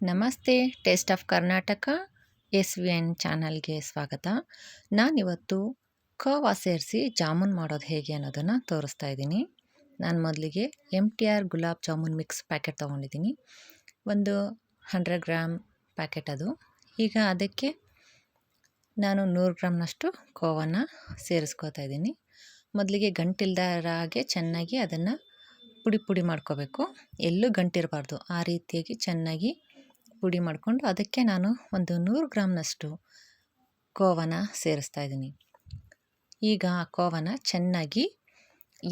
ನಮಸ್ತೆ, taste of Karnataka S V N ಚಾನಲ್ಗೆ ಸ್ವಾಗತ. ನಾನಿವತ್ತು ಖೋವಾ ಸೇರಿಸಿ ಜಾಮೂನ್ ಮಾಡೋದು ಹೇಗೆ ಅನ್ನೋದನ್ನು ತೋರಿಸ್ತಾ ಇದ್ದೀನಿ. ನಾನು ಮೊದಲಿಗೆ M T R gulab jamun mix packet ತೊಗೊಂಡಿದ್ದೀನಿ. ಒಂದು ಹಂಡ್ರೆಡ್ ಗ್ರಾಮ್ ಪ್ಯಾಕೆಟ್ ಅದು. ಈಗ ಅದಕ್ಕೆ ನಾನು ನೂರು ಗ್ರಾಮ್ನಷ್ಟು ಕೋವನ್ನು ಸೇರಿಸ್ಕೋತಾ ಇದ್ದೀನಿ. ಮೊದಲಿಗೆ ಗಂಟಿಲ್ದಾರ ಹಾಗೆ ಚೆನ್ನಾಗಿ ಅದನ್ನು ಪುಡಿ ಪುಡಿ ಮಾಡ್ಕೋಬೇಕು. ಎಲ್ಲೂ ಗಂಟಿರಬಾರ್ದು. ಆ ರೀತಿಯಾಗಿ ಚೆನ್ನಾಗಿ ಪುಡಿ ಮಾಡಿಕೊಂಡು ಅದಕ್ಕೆ ನಾನು ಒಂದು ನೂರು ಗ್ರಾಮ್ನಷ್ಟು ಕೋವನ ಸೇರಿಸ್ತಾ ಇದ್ದೀನಿ. ಈಗ ಆ ಕೋವನ ಚೆನ್ನಾಗಿ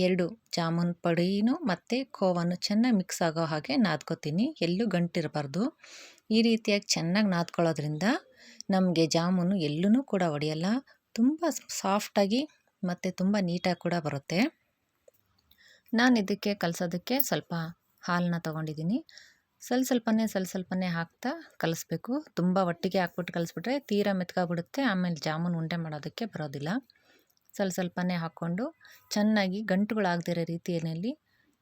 ಎರಡು ಜಾಮೂನ್ ಪುಡಿನೂ ಮತ್ತು ಕೋವನ್ನು ಚೆನ್ನಾಗಿ ಮಿಕ್ಸ್ ಆಗೋ ಹಾಗೆ ನಾದ್ಕೋತೀನಿ. ಎಲ್ಲೂ ಗಂಟಿರಬಾರ್ದು. ಈ ರೀತಿಯಾಗಿ ಚೆನ್ನಾಗಿ ನಾದ್ಕೊಳ್ಳೋದ್ರಿಂದ ನಮಗೆ ಜಾಮೂನು ಎಲ್ಲೂ ಕೂಡ ಒಡೆಯಲ್ಲ. ತುಂಬ ಸಾಫ್ಟಾಗಿ ಮತ್ತು ತುಂಬ ನೀಟಾಗಿ ಕೂಡ ಬರುತ್ತೆ. ನಾನು ಇದಕ್ಕೆ ಕಲಸೋದಕ್ಕೆ ಸ್ವಲ್ಪ ಹಾಲನ್ನ ತೊಗೊಂಡಿದ್ದೀನಿ. ಸ್ವಲ್ಪ ಸ್ವಲ್ಪನೇ ಸ್ವಲ್ಪ ಸ್ವಲ್ಪನೇ ಹಾಕ್ತಾ ಕಲಿಸ್ಬೇಕು. ತುಂಬ ಒಟ್ಟಿಗೆ ಹಾಕ್ಬಿಟ್ಟು ಕಲಿಸ್ಬಿಟ್ರೆ ತೀರಾ ಮೆತ್ಕಾಗ್ಬಿಡುತ್ತೆ ಆಮೇಲೆ ಜಾಮೂನ್ ಉಂಡೆ ಮಾಡೋದಕ್ಕೆ ಬರೋದಿಲ್ಲ. ಸ್ವಲ್ಪ ಸ್ವಲ್ಪನೇ ಹಾಕ್ಕೊಂಡು ಚೆನ್ನಾಗಿ ಗಂಟುಗಳಾಗದಿರೋ ರೀತಿಯಲ್ಲಿ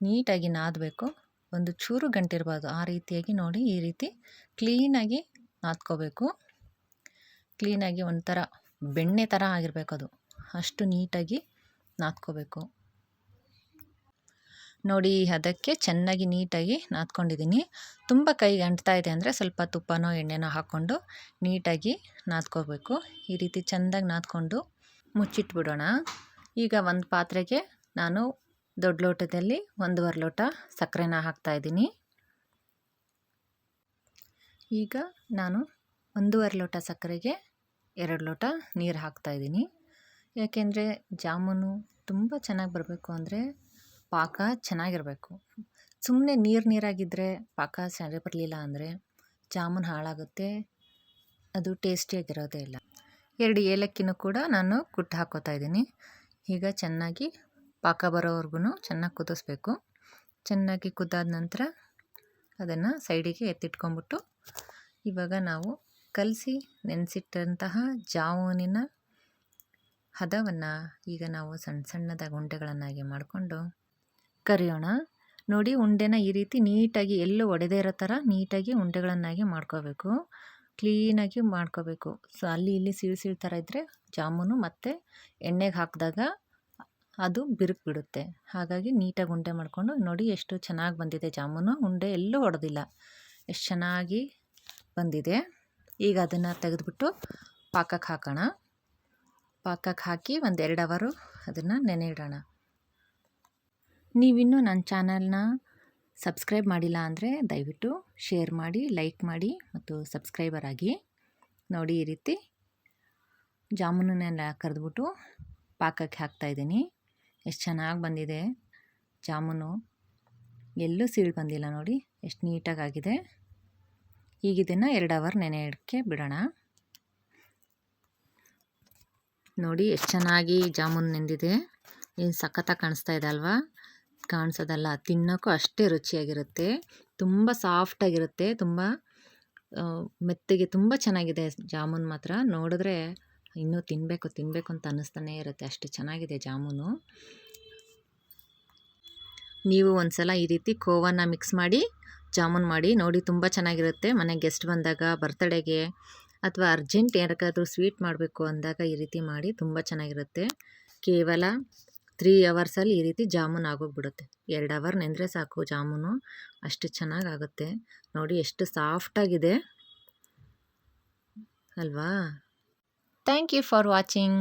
ನೀಟಾಗಿ ನಾದಬೇಕು. ಒಂದು ಚೂರು ಗಂಟಿರ್ಬಾರ್ದು ಆ ರೀತಿಯಾಗಿ ನೋಡಿ ಈ ರೀತಿ ಕ್ಲೀನಾಗಿ ನಾದ್ಕೋಬೇಕು. ಕ್ಲೀನಾಗಿ ಒಂಥರ ಬೆಣ್ಣೆ ಥರ ಆಗಿರಬೇಕು ಅದು. ಅಷ್ಟು ನೀಟಾಗಿ ನಾದ್ಕೋಬೇಕು. ನೋಡಿ ಅದಕ್ಕೆ ಚೆನ್ನಾಗಿ ನೀಟಾಗಿ ನಾದ್ಕೊಂಡಿದ್ದೀನಿ. ತುಂಬ ಕೈಗೆ ಅಂಟ್ತಾ ಇದೆ ಅಂದರೆ ಸ್ವಲ್ಪ ತುಪ್ಪನೋ, ಎಣ್ಣೆನೋ ಹಾಕ್ಕೊಂಡು ನೀಟಾಗಿ ನಾದ್ಕೋಬೇಕು. ಈ ರೀತಿ ಚೆಂದಾಗಿ ನಾದ್ಕೊಂಡು ಮುಚ್ಚಿಟ್ಬಿಡೋಣ. ಈಗ ಒಂದು ಪಾತ್ರೆಗೆ ನಾನು ದೊಡ್ಡ ಲೋಟದಲ್ಲಿ ಒಂದೂವರೆ ಲೋಟ ಸಕ್ಕರೆನ ಹಾಕ್ತಾಯಿದ್ದೀನಿ ಈಗ ನಾನು ಒಂದೂವರೆ ಲೋಟ ಸಕ್ಕರೆಗೆ ಎರಡು ಲೋಟ ನೀರು ಹಾಕ್ತಾಯಿದ್ದೀನಿ ಯಾಕೆಂದರೆ ಜಾಮೂನು ತುಂಬ ಚೆನ್ನಾಗಿ ಬರಬೇಕು ಅಂದರೆ ಪಾಕ ಚೆನ್ನಾಗಿರಬೇಕು. ಸುಮ್ಮನೆ ನೀರು ನೀರಾಗಿದ್ದರೆ ಪಾಕ ಸರಿ ಬರಲಿಲ್ಲ ಅಂದರೆ ಜಾಮೂನು ಹಾಳಾಗುತ್ತೆ. ಅದು ಟೇಸ್ಟಿಯಾಗಿರೋದೇ ಇಲ್ಲ. ಎರಡು ಏಲಕ್ಕಿನೂ ಕೂಡ ನಾನು ಕುಟ್ಟು ಹಾಕೋತಾ ಇದ್ದೀನಿ. ಈಗ ಚೆನ್ನಾಗಿ ಪಾಕ ಬರೋವರೆಗೂ ಚೆನ್ನಾಗಿ ಕುದಿಸ್ಬೇಕು. ಚೆನ್ನಾಗಿ ಕುದ್ದಾದ ನಂತರ ಅದನ್ನು ಸೈಡಿಗೆ ಎತ್ತಿಟ್ಕೊಂಬಿಟ್ಟು ಇವಾಗ ನಾವು ಕಲಸಿ ನೆನೆಸಿಟ್ಟಂತಹ ಜಾಮೂನಿನ ಹದವನ್ನು ಈಗ ನಾವು ಸಣ್ಣ ಸಣ್ಣದಾಗಿ ಉಂಡೆಗಳನ್ನಾಗಿ ಮಾಡಿಕೊಂಡು ಕರಿಯೋಣ. ನೋಡಿ ಉಂಡೆನ ಈ ರೀತಿ ನೀಟಾಗಿ ಎಲ್ಲೂ ಒಡೆದೇ ಇರೋ ಥರ ನೀಟಾಗಿ ಉಂಡೆಗಳನ್ನಾಗಿ ಮಾಡ್ಕೋಬೇಕು. ಕ್ಲೀನಾಗಿ ಮಾಡ್ಕೋಬೇಕು. ಸೊ, ಅಲ್ಲಿ ಇಲ್ಲಿ ಸೀಳು ಸೀಳು ಥರ ಇದ್ದರೆ ಜಾಮೂನು ಮತ್ತು ಎಣ್ಣೆಗೆ ಹಾಕಿದಾಗ ಅದು ಬಿರುಕು ಬಿಡುತ್ತೆ ಹಾಗಾಗಿ ನೀಟಾಗಿ ಉಂಡೆ ಮಾಡಿಕೊಂಡು ನೋಡಿ ಎಷ್ಟು ಚೆನ್ನಾಗಿ ಬಂದಿದೆ ಜಾಮೂನು. ಉಂಡೆ ಎಲ್ಲೂ ಹೊಡೆದಿಲ್ಲ ಎಷ್ಟು ಚೆನ್ನಾಗಿ ಬಂದಿದೆ. ಈಗ ಅದನ್ನು ತೆಗೆದುಬಿಟ್ಟು ಪಾಕಕ್ಕೆ ಹಾಕೋಣ. ಪಾಕಕ್ಕೆ ಹಾಕಿ ಒಂದೆರಡು ಅವರು ಅದನ್ನು ನೆನೆ ಇಡೋಣ ನೀವಿನ್ನೂ ನನ್ನ ಚಾನಲ್ನ ಸಬ್ಸ್ಕ್ರೈಬ್ ಮಾಡಿಲ್ಲ ಅಂದರೆ ದಯವಿಟ್ಟು ಶೇರ್ ಮಾಡಿ, ಲೈಕ್ ಮಾಡಿ ಮತ್ತು ಸಬ್ಸ್ಕ್ರೈಬರ್ ಆಗಿ. ನೋಡಿ ಈ ರೀತಿ ಜಾಮೂನನ್ನೆಲ್ಲ ಕರೆದ್ಬಿಟ್ಟು ಪಾಕಕ್ಕೆ ಹಾಕ್ತಾಯಿದ್ದೀನಿ ಎಷ್ಟು ಚೆನ್ನಾಗಿ ಬಂದಿದೆ ಜಾಮೂನು. ಎಲ್ಲೂ ಸೀಳು ಬಂದಿಲ್ಲ ನೋಡಿ, ಎಷ್ಟು ನೀಟಾಗಿ ಆಗಿದೆ ಈಗ ಎರಡು ಅವರ್ ನೆನೆ ಇಡಕ್ಕೆ ಬಿಡೋಣ. ನೋಡಿ ಎಷ್ಟು ಚೆನ್ನಾಗಿ ಜಾಮೂನು ನೆಂದಿದೆ. ಏನು ಸಖತ್ತಾಗಿ ಕಾಣಿಸ್ತಾ ಇದೆ ಅಲ್ವಾ? ಕಾಣಿಸೋದಲ್ಲ, ತಿನ್ನೋಕ್ಕೂ ಅಷ್ಟೇ ರುಚಿಯಾಗಿರುತ್ತೆ. ತುಂಬ ಸಾಫ್ಟಾಗಿರುತ್ತೆ, ತುಂಬ ಮೆತ್ತಗೆ, ತುಂಬ ಚೆನ್ನಾಗಿದೆ ಜಾಮೂನ್ ಮಾತ್ರ. ನೋಡಿದ್ರೆ ಇನ್ನೂ ತಿನ್ನಬೇಕು ತಿನ್ನಬೇಕು ಅಂತ ಅನ್ನಿಸ್ತಾನೆ ಇರುತ್ತೆ. ಅಷ್ಟು ಚೆನ್ನಾಗಿದೆ ಜಾಮೂನು. ನೀವು ಒಂದು ಸಲ ಈ ರೀತಿ ಖೋವನ್ನ ಮಿಕ್ಸ್ ಮಾಡಿ, ಜಾಮೂನ್ ಮಾಡಿ ನೋಡಿ ತುಂಬ ಚೆನ್ನಾಗಿರುತ್ತೆ. ಮನೆಗೆ ಗೆಸ್ಟ್ ಬಂದಾಗ ಬರ್ತಡೇಗೆ ಅಥವಾ ಅರ್ಜೆಂಟ್ ಏನಕ್ಕಾದರೂ ಸ್ವೀಟ್ ಮಾಡಬೇಕು ಅಂದಾಗ ಈ ರೀತಿ ಮಾಡಿ ತುಂಬ ಚೆನ್ನಾಗಿರುತ್ತೆ. ಕೇವಲ ತ್ರೀ ಅವರ್ಸಲ್ಲಿ ಈ ರೀತಿ ಜಾಮೂನ್ ಆಗೋಗ್ಬಿಡುತ್ತೆ. ಎರಡು ಅವರ್ ನೆಂದರೆ ಸಾಕು ಜಾಮೂನು. ಅಷ್ಟು ಚೆನ್ನಾಗಾಗುತ್ತೆ. ನೋಡಿ ಎಷ್ಟು ಸಾಫ್ಟಾಗಿದೆ ಅಲ್ವಾ? Thank you for watching